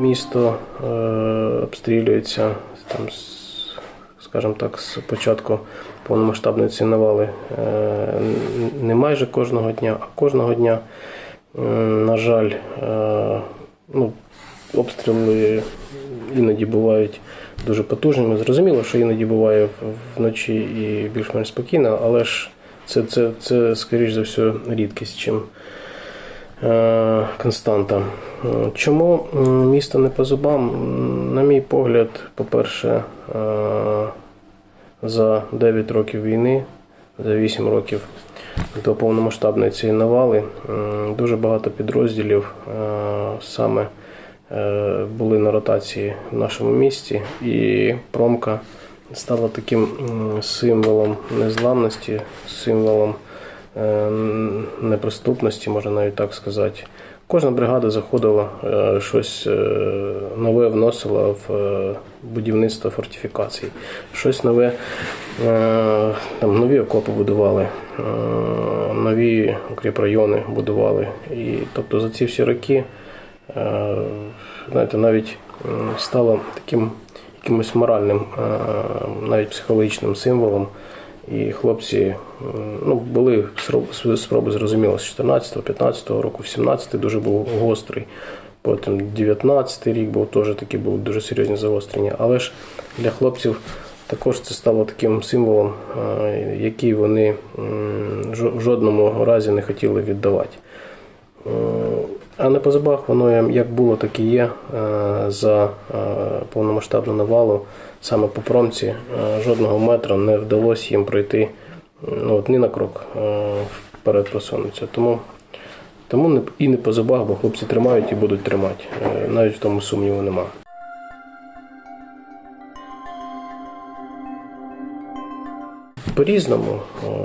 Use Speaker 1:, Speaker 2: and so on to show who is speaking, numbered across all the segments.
Speaker 1: Місто е, обстрілюється там, скажімо так, з початку повномасштабної цієї навали е, не майже кожного дня, а кожного дня. На жаль, е, ну, обстріли іноді бувають дуже потужними. Зрозуміло, що іноді буває вночі і більш-менш спокійно, але ж це, це, це скоріш за все, рідкість, чим константа. Е, Чому місто не по зубам? На мій погляд, по-перше, е, за 9 років війни, за 8 років до повномасштабної цієї навали, дуже багато підрозділів е, саме е, були на ротації в нашому місті, і промка стала таким символом незламності, символом е, неприступності, можна навіть так сказати. Кожна бригада заходила, е, щось е, нове вносила в е, будівництво фортифікацій, щось нове, е, там нові окопи будували, е, нові укріпрайони будували. І тобто за ці всі роки, е, знаєте, навіть стало таким якимось моральним, е, навіть психологічним символом. І хлопці ну, були спроби, зрозуміло, з 14-15 року, 17-й дуже був гострий. Потім 19-й рік був теж такі були дуже серйозні загострення. Але ж для хлопців також це стало таким символом, е, який вони в жодному разі не хотіли віддавати. А на позабах воно як- було, так і є е, за е, повномасштабну навалу. Саме по промці е, жодного метра не вдалося їм пройти ну, от, ні на крок вперед просунутися. Тому, тому і не по зубах, бо хлопці тримають і будуть тримати. Навіть в тому сумніву нема. По-різному.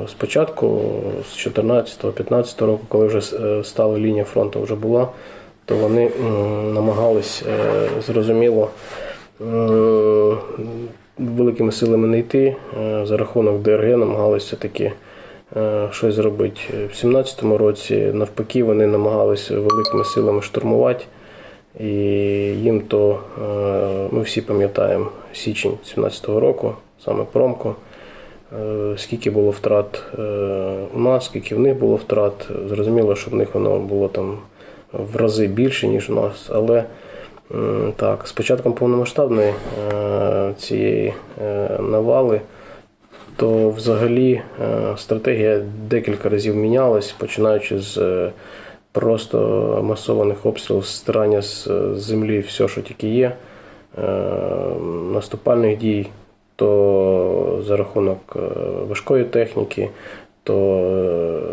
Speaker 1: Спочатку з 14-15 року, коли вже е, стала лінія фронту вже була, то вони намагались е, зрозуміло великими силами не йти. Е, За рахунок ДРГ намагалися все-таки е, щось зробити. В 17-му році навпаки вони намагалися великими силами штурмувати. І їм то ми всі пам'ятаємо січень 17-го року, саме промку. Е, Скільки було втрат е, у нас, скільки в них було втрат. Зрозуміло, що в них воно було там в рази більше, ніж у нас. Але так, з початком повномасштабної е, цієї навали, то взагалі стратегія декілька разів мінялась, починаючи з просто масованих обстрілів, стирання з землі все, що тільки є, наступальних дій, то за рахунок е, важкої техніки, то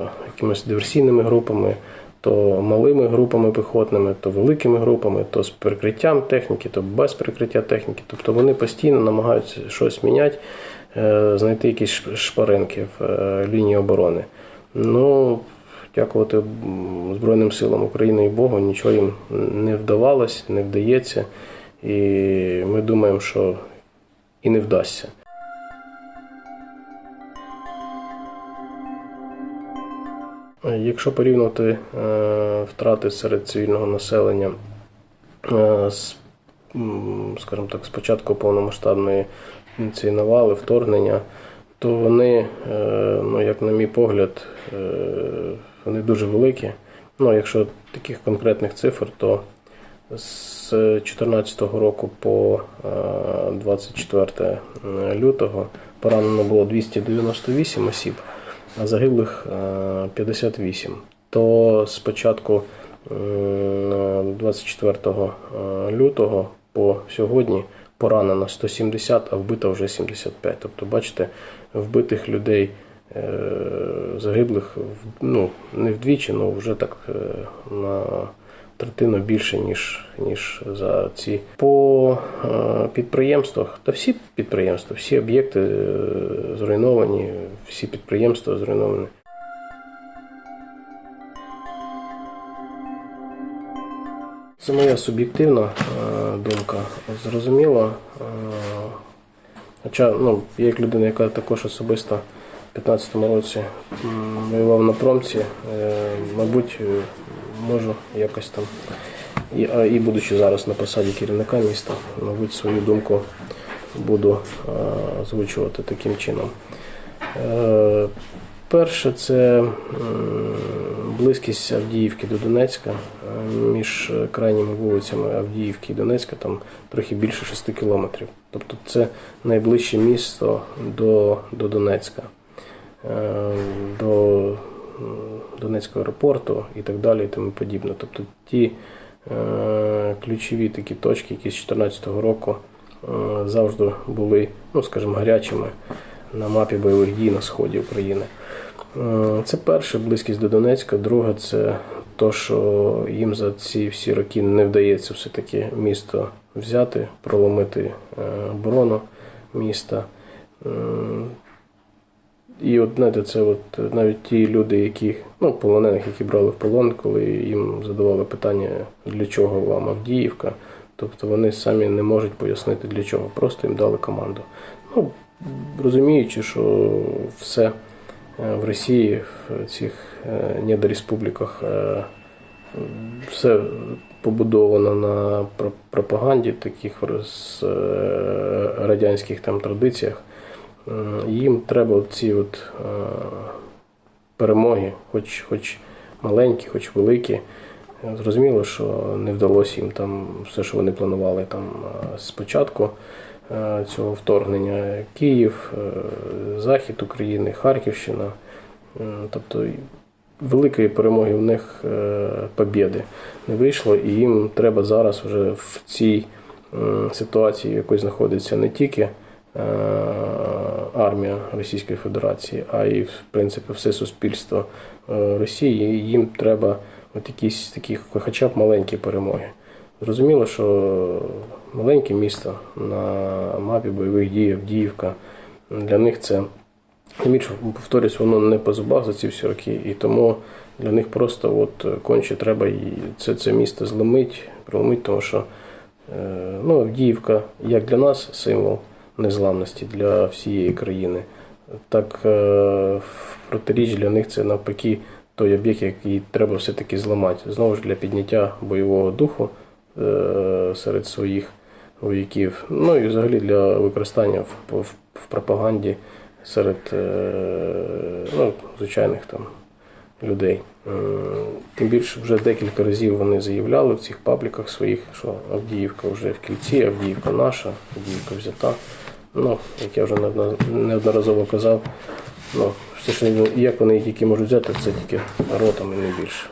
Speaker 1: е, якимись диверсійними групами, то малими групами піхотними, то великими групами, то з прикриттям техніки, то без прикриття техніки. Тобто вони постійно намагаються щось міняти, е, знайти якісь шпаринки в е, лінії оборони. Ну, дякувати Збройним силам України і Богу, нічого їм не вдавалось, не вдається. І ми думаємо, що і не вдасться. Якщо порівнювати е, втрати серед цивільного населення е, з, скажімо так, з початку повномасштабної цієї навали, вторгнення, то вони, е, ну, як на мій погляд, вони дуже великі. Ну, якщо таких конкретних цифр, то з 2014 року по е, 24 лютого поранено було 298 осіб, а загиблих е, 58. То з початку е, 24 лютого по сьогодні поранено 170, а вбито вже 75. Тобто, бачите, вбитих людей, е, загиблих ну, не вдвічі, але вже так е, на третину більше, ніж, ніж за ці. По е, підприємствах, та всі підприємства, всі об'єкти е, зруйновані, всі підприємства зруйновані. Це моя суб'єктивна е, думка. Зрозуміло. Хоча ну, я як людина, яка також особисто в 2015 році воював на промці, мабуть, можу якось там і, і будучи зараз на посаді керівника міста, мабуть, свою думку буду озвучувати таким чином. Е, Перше це близькість Авдіївки до Донецька. Е, Між крайніми вулицями Авдіївки і Донецька там трохи більше 6 кілометрів. Тобто це найближче місто до, до Донецька, е, до Донецького аеропорту і так далі, і тому подібне. Тобто ті е, ключові такі точки, які з 2014 року е, завжди були, ну скажімо, гарячими на мапі бойових дій на сході України. Е, Це перше близькість до Донецька. Друге, це то, що їм за ці всі роки не вдається все-таки місто взяти, проломити е, оборону міста. І от знаєте, це от навіть ті люди, які ну, полонених, які брали в полон, коли їм задавали питання, для чого вам Авдіївка, тобто вони самі не можуть пояснити для чого, просто їм дали команду. Ну, розуміючи, що все е, в Росії, в цих е, недореспубліках, е, все побудовано на про- пропаганді, таких е, радянських там традиціях. М, Їм треба ці от е, перемоги, хоч, хоч маленькі, хоч великі. Е, Зрозуміло, що не вдалося їм там все, що вони планували там е, спочатку е, цього вторгнення. Київ, е, Захід України, Харківщина. Тобто великої перемоги в них е, побєди не вийшло, і їм треба зараз вже в цій ситуації, в якій знаходиться не тільки е, армія Російської Федерації, а й в принципі все суспільство е, Росії. Їм треба от якісь такі, хоча б маленькі перемоги. Зрозуміло, що маленьке місто на мапі бойових дій, Авдіївка, для них це більше, повторюсь, воно не по зубах за ці всі роки, і тому для них просто от конче треба це, це місто зломить, проломить, тому що е, ну, Авдіївка, як для нас, символ незламності для всієї країни, так е, протиріч для них це навпаки той об'єкт, який треба все-таки зламати. Знову ж для підняття бойового духу е, серед своїх вояків, ну і взагалі для використання в пропаганді серед е, ну, звичайних там людей. Тим більше вже декілька разів вони заявляли в цих пабліках своїх, що Авдіївка вже в кільці, Авдіївка наша, Авдіївка взята. Ну, як я вже неодноразово казав, ну, все ж як вони їх тільки можуть взяти, це тільки ротами не більше.